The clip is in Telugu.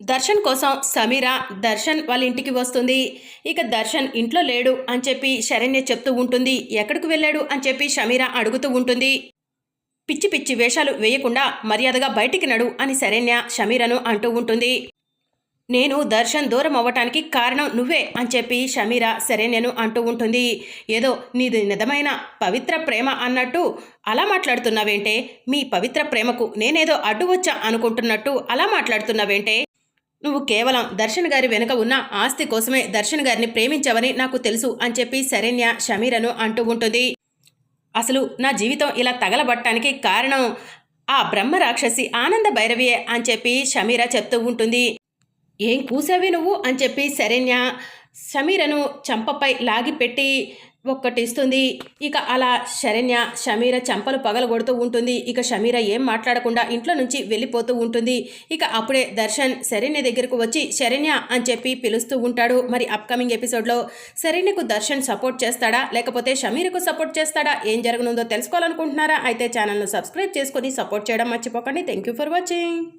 దర్శన్ కోసం సమీర దర్శన్ వాళ్ళ ఇంటికి వస్తుంది. ఇక దర్శన్ ఇంట్లో లేడు అని చెప్పి శరణ్య చెప్తూ ఉంటుంది. ఎక్కడికి వెళ్ళాడు అని చెప్పి సమీర అడుగుతూ ఉంటుంది. పిచ్చి పిచ్చి వేషాలు వేయకుండా మర్యాదగా బయటికి నడు అని శరణ్య షమీరను అంటూ ఉంటుంది. నేను దర్శన్ దూరం అవ్వటానికి కారణం నువ్వే అని చెప్పి షమీర శరణ్యను అంటూ ఉంటుంది. ఏదో నీది నిజమైన పవిత్ర ప్రేమ అన్నట్టు అలా మాట్లాడుతున్నావేంటే? మీ పవిత్ర ప్రేమకు నేనేదో అడ్డు వచ్చా అనుకుంటున్నట్టు అలా మాట్లాడుతున్నావేంటే? నువ్వు కేవలం దర్శన్ గారి వెనుక ఉన్న ఆస్తి కోసమే దర్శన్ గారిని ప్రేమించవని నాకు తెలుసు అని చెప్పి శరణ్య షమీరను అంటూ ఉంటుంది. అసలు నా జీవితం ఇలా తగలబట్టడానికి కారణం ఆ బ్రహ్మ రాక్షసి ఆనంద భైరవియే అని చెప్పి షమీర చెప్తూ ఉంటుంది. ఏం కూసావే నువ్వు అని చెప్పి శరణ్య షమీరను చంపపై లాగిపెట్టి ఒక్కటిస్తుంది. ఇక అలా శరణ్య షమీర చంపలు పగలగొడుతూ ఉంటుంది. ఇక షమీర ఏం మాట్లాడకుండా ఇంట్లో నుంచి వెళ్ళిపోతూ ఉంటుంది. ఇక అప్పుడే దర్శన్ శరణ్య దగ్గరకు వచ్చి శరణ్య అని చెప్పి పిలుస్తూ ఉంటాడు. మరి అప్కమింగ్ ఎపిసోడ్లో శరణ్యకు దర్శన్ సపోర్ట్ చేస్తాడా? లేకపోతే షమీరకు సపోర్ట్ చేస్తాడా? ఏం జరగనుందో తెలుసుకోవాలనుకుంటున్నారా? అయితే ఛానల్ను సబ్స్క్రైబ్ చేసుకొని సపోర్ట్ చేయడం మర్చిపోకండి. Thank you for watching